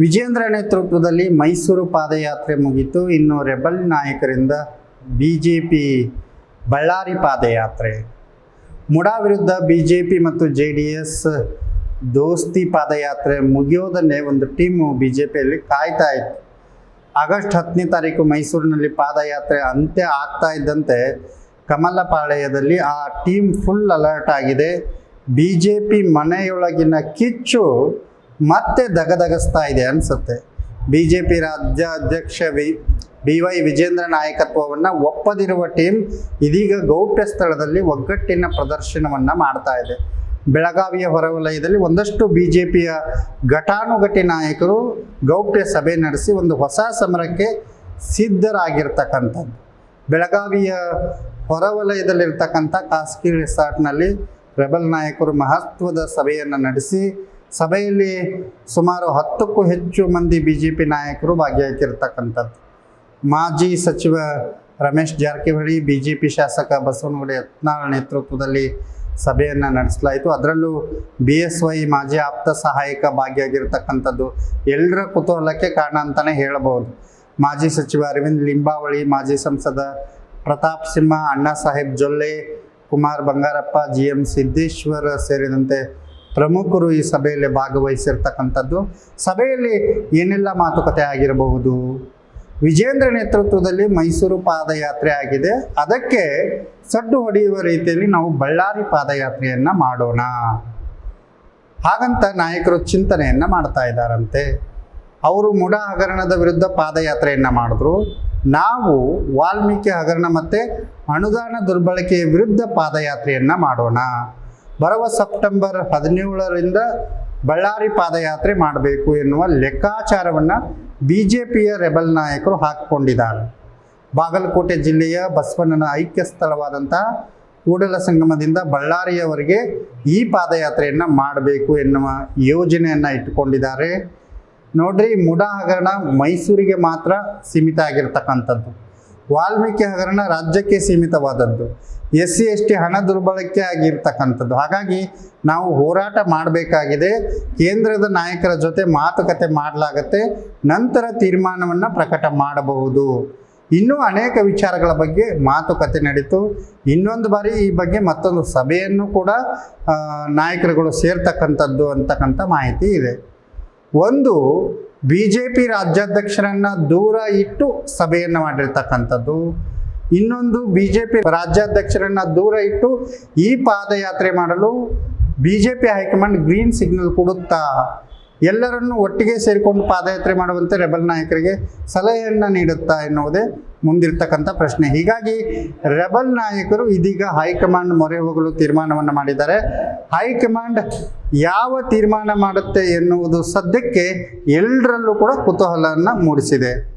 ವಿಜೇಂದ್ರ ನೇತೃತ್ವದಲ್ಲಿ ಮೈಸೂರು ಪಾದಯಾತ್ರೆ ಮುಗಿತು. ಇನ್ನು ರೆಬಲ್ ನಾಯಕರಿಂದ ಬಿ ಜೆ ಪಿ ಬಳ್ಳಾರಿ ಪಾದಯಾತ್ರೆ. ಮುಡಾ ವಿರುದ್ಧ ಬಿ ಜೆ ಪಿ ಮತ್ತು ಜೆ ಡಿ ಎಸ್ ದೋಸ್ತಿ ಪಾದಯಾತ್ರೆ ಮುಗಿಯೋದನ್ನೇ ಒಂದು ಟೀಮು ಬಿ ಜೆ ಪಿಯಲ್ಲಿ ಕಾಯ್ತಾ ಇತ್ತು. ಆಗಸ್ಟ್ ಹತ್ತನೇ ತಾರೀಕು ಮೈಸೂರಿನಲ್ಲಿ ಪಾದಯಾತ್ರೆ ಅಂತ್ಯ ಆಗ್ತಾ ಇದ್ದಂತೆ ಕಮಲಪಾಳ್ಯದಲ್ಲಿ ಆ ಟೀಮ್ ಫುಲ್ ಅಲರ್ಟ್ ಆಗಿದೆ. ಬಿ ಜೆ ಪಿ ಮನೆಯೊಳಗಿನ ಕಿಚ್ಚು ಮತ್ತೆ ದಗದಗಿಸ್ತಾ ಇದೆ ಅನಿಸುತ್ತೆ. ಬಿ ಜೆ ಪಿ ರಾಜ್ಯಾಧ್ಯಕ್ಷ ವಿ, ಬಿ ವೈ ವಿಜೇಂದ್ರ ನಾಯಕತ್ವವನ್ನು ಒಪ್ಪದಿರುವ ಟೀಮ್ ಇದೀಗ ಗೌಪ್ಯ ಸ್ಥಳದಲ್ಲಿ ಒಗ್ಗಟ್ಟಿನ ಪ್ರದರ್ಶನವನ್ನು ಮಾಡ್ತಾ ಇದೆ. ಬೆಳಗಾವಿಯ ಹೊರವಲಯದಲ್ಲಿ ಒಂದಷ್ಟು ಬಿ ಜೆ ಪಿಯ ಘಟಾನುಘಟಿ ನಾಯಕರು ಗೌಪ್ಯ ಸಭೆ ನಡೆಸಿ ಒಂದು ಹೊಸ ಸಮರಕ್ಕೆ ಸಿದ್ಧರಾಗಿರ್ತಕ್ಕಂಥದ್ದು. ಬೆಳಗಾವಿಯ ಹೊರವಲಯದಲ್ಲಿರ್ತಕ್ಕಂಥ ಖಾಸಗಿ ರೆಸಾರ್ಟ್ನಲ್ಲಿ ರೆಬಲ್ ನಾಯಕರು ಮಹತ್ವದ ಸಭೆಯನ್ನು ನಡೆಸಿ ಸಭೆಯಲ್ಲಿ ಸುಮಾರು ಹತ್ತಕ್ಕೂ ಹೆಚ್ಚು ಮಂದಿ ಬಿ ಜೆ ಪಿ ನಾಯಕರು ಭಾಗಿಯಾಗಿರ್ತಕ್ಕಂಥದ್ದು. ಮಾಜಿ ಸಚಿವ Ramesh Jarkiholi B J P ಶಾಸಕ ಬಸವನಗುಡಿ ಯತ್ನಾಳ್ ನೇತೃತ್ವದಲ್ಲಿ ಸಭೆಯನ್ನು ನಡೆಸಲಾಯಿತು. ಅದರಲ್ಲೂ ಬಿ ಎಸ್ ವೈ ಮಾಜಿ ಆಪ್ತ ಸಹಾಯಕ ಭಾಗಿಯಾಗಿರ್ತಕ್ಕಂಥದ್ದು ಎಲ್ಲರ ಕುತೂಹಲಕ್ಕೆ ಕಾರಣ ಅಂತಲೇ ಹೇಳಬಹುದು. ಮಾಜಿ ಸಚಿವ ಅರವಿಂದ್ ಲಿಂಬಾವಳಿ, ಮಾಜಿ ಸಂಸದ ಪ್ರತಾಪ್ ಸಿಂಹ, ಅಣ್ಣಾ ಸಾಹೇಬ್ ಜೊಲ್ಲೆ, ಕುಮಾರ್ ಬಂಗಾರಪ್ಪ ಜಿ ಎಂ ಸಿದ್ದೇಶ್ವರ ಸೇರಿದಂತೆ ಪ್ರಮುಖರು ಈ ಸಭೆಯಲ್ಲಿ ಭಾಗವಹಿಸಿರ್ತಕ್ಕಂಥದ್ದು. ಸಭೆಯಲ್ಲಿ ಏನೆಲ್ಲ ಮಾತುಕತೆ ಆಗಿರಬಹುದು? ವಿಜೇಂದ್ರ ನೇತೃತ್ವದಲ್ಲಿ ಮೈಸೂರು ಪಾದಯಾತ್ರೆ ಆಗಿದೆ. ಅದಕ್ಕೆ ಸಡ್ಡು ಹೊಡೆಯುವ ರೀತಿಯಲ್ಲಿ ನಾವು ಬಳ್ಳಾರಿ ಪಾದಯಾತ್ರೆಯನ್ನು ಮಾಡೋಣ. ಹಾಗಂತ ನಾಯಕರು ಚಿಂತನೆಯನ್ನು ಮಾಡ್ತಾ ಇದ್ದಾರಂತೆ. ಅವರು ಮುಡ ಹಗರಣದ ವಿರುದ್ಧ ಪಾದಯಾತ್ರೆಯನ್ನು ಮಾಡಿದ್ರು. ನಾವು ವಾಲ್ಮೀಕಿ ಹಗರಣ ಮತ್ತು ಅನುದಾನ ದುರ್ಬಳಕೆಯ ವಿರುದ್ಧ ಪಾದಯಾತ್ರೆಯನ್ನು ಮಾಡೋಣ. ಬರುವ ಸೆಪ್ಟೆಂಬರ್ ಹದಿನೇಳರಿಂದ ಬಳ್ಳಾರಿ ಪಾದಯಾತ್ರೆ ಮಾಡಬೇಕು ಎನ್ನುವ ಲೆಕ್ಕಾಚಾರವನ್ನು ಬಿ ಜೆ ಪಿಯ ರೆಬಲ್ ನಾಯಕರು ಹಾಕಿಕೊಂಡಿದ್ದಾರೆ. ಬಾಗಲಕೋಟೆ ಜಿಲ್ಲೆಯ ಬಸವಣ್ಣನ ಐಕ್ಯ ಸ್ಥಳವಾದಂತಹ ಕೂಡಲ ಸಂಗಮದಿಂದ ಬಳ್ಳಾರಿಯವರಿಗೆ ಈ ಪಾದಯಾತ್ರೆಯನ್ನು ಮಾಡಬೇಕು ಎನ್ನುವ ಯೋಜನೆಯನ್ನು ಇಟ್ಟುಕೊಂಡಿದ್ದಾರೆ. ನೋಡ್ರಿ, ಮುಡಾ ಹಗರಣ ಮೈಸೂರಿಗೆ ಮಾತ್ರ ಸೀಮಿತ ಆಗಿರ್ತಕ್ಕಂಥದ್ದು. ವಾಲ್ಮೀಕಿ ಹಗರಣ ರಾಜ್ಯಕ್ಕೆ ಸೀಮಿತವಾದದ್ದು. ಎಸ್ ಸಿ ಎಸ್ ಟಿ ಹಣ ದುರ್ಬಳಕೆ ಆಗಿರ್ತಕ್ಕಂಥದ್ದು. ಹಾಗಾಗಿ ನಾವು ಹೋರಾಟ ಮಾಡಬೇಕಾಗಿದೆ. ಕೇಂದ್ರದ ನಾಯಕರ ಜೊತೆ ಮಾತುಕತೆ ಮಾಡಲಾಗತ್ತೆ. ನಂತರ ತೀರ್ಮಾನವನ್ನು ಪ್ರಕಟ ಮಾಡಬಹುದು. ಇನ್ನೂ ಅನೇಕ ವಿಚಾರಗಳ ಬಗ್ಗೆ ಮಾತುಕತೆ ನಡೀತು. ಇನ್ನೊಂದು ಬಾರಿ ಈ ಬಗ್ಗೆ ಮತ್ತೊಂದು ಸಭೆಯನ್ನು ಕೂಡ ನಾಯಕರುಗಳು ಸೇರ್ತಕ್ಕಂಥದ್ದು ಅಂತಕ್ಕಂಥ ಮಾಹಿತಿ ಇದೆ. ಒಂದು ಬಿ ಜೆ ಪಿ ರಾಜ್ಯಾಧ್ಯಕ್ಷರನ್ನು ದೂರ ಇಟ್ಟು ಸಭೆಯನ್ನು ಮಾಡಿರ್ತಕ್ಕಂಥದ್ದು. ಇನ್ನೊಂದು ಬಿ ಜೆ ಪಿ ರಾಜ್ಯಾಧ್ಯಕ್ಷರನ್ನು ದೂರ ಇಟ್ಟು ಈ ಪಾದಯಾತ್ರೆ ಮಾಡಲು B J P high command green signal ಕೊಡುತ್ತಾ ಎಲ್ಲರನ್ನು ಒಟ್ಟಿಗೆ ಸೇರಿಕೊಂಡು ಪಾದಯಾತ್ರೆ ಮಾಡುವಂತೆ ರೆಬಲ್ ನಾಯಕರಿಗೆ ಸಲಹೆಯನ್ನು ನೀಡುತ್ತಾ ಎನ್ನುವುದೇ ಮುಂದಿರ್ತಕ್ಕಂಥ ಪ್ರಶ್ನೆ. ಹೀಗಾಗಿ ರೆಬಲ್ ನಾಯಕರು ಇದೀಗ ಹೈಕಮಾಂಡ್ ಮೊರೆ ಹೋಗಲು ತೀರ್ಮಾನವನ್ನು ಮಾಡಿದ್ದಾರೆ. ಹೈಕಮಾಂಡ್ ಯಾವ ತೀರ್ಮಾನ ಮಾಡುತ್ತೆ ಎನ್ನುವುದು ಸದ್ಯಕ್ಕೆ ಎಲ್ಲರಲ್ಲೂ ಕೂಡ ಕುತೂಹಲವನ್ನು ಮೂಡಿಸಿದೆ.